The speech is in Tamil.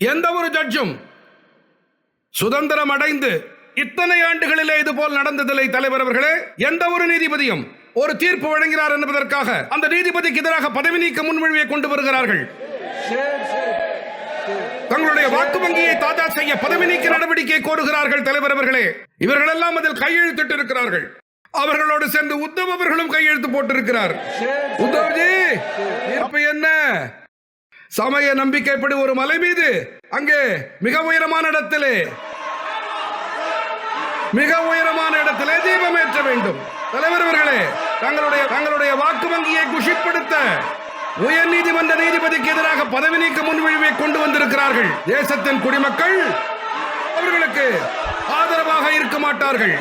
எந்த ஒரு ஜட்ஜும் சுதந்திரம் அடைந்து இத்தனை ஆண்டுகளிலே இது போல் நடந்ததில்லை தலைவர் அவர்களே. எந்த ஒரு நீதிபதியும் ஒரு தீர்ப்பு வழங்கினார் என்பதற்காக அந்த நீதிபதிக்கு எதிராக பதவி நீக்க முன்மொழிவை கொண்டு வருகிறார்கள். தங்களுடைய வாக்கு வங்கியை தாதா செய்ய பதவி நீக்க நடவடிக்கை கோருகிறார்கள் தலைவர் அவர்களே. இவர்கள் எல்லாம் அதில் கையெழுத்திட்டு இருக்கிறார்கள். அவர்களோடு சேர்ந்து உத்தவ் அவர்களும் கையெழுத்து போட்டிருக்கிறார். உத்தவ்ஜி அப்ப என்ன? சமய நம்பிக்கைப்படி ஒரு மலை மீது அங்கே மிக உயரமான இடத்திலே மிக உயரமான இடத்திலே தீபம் ஏற்ற வேண்டும். தலைவர் அவர்களே தங்களுடைய தங்களுடைய வாக்கு வங்கியை குஷிப்படுத்த உயர் நீதிமன்ற நீதிபதிக்கு எதிராக பதவி நீக்க முன்மொழிவை கொண்டு வந்திருக்கிறார்கள். தேசத்தின் குடிமக்கள் அவர்களுக்கு ஆதரவாக இருக்க மாட்டார்கள்.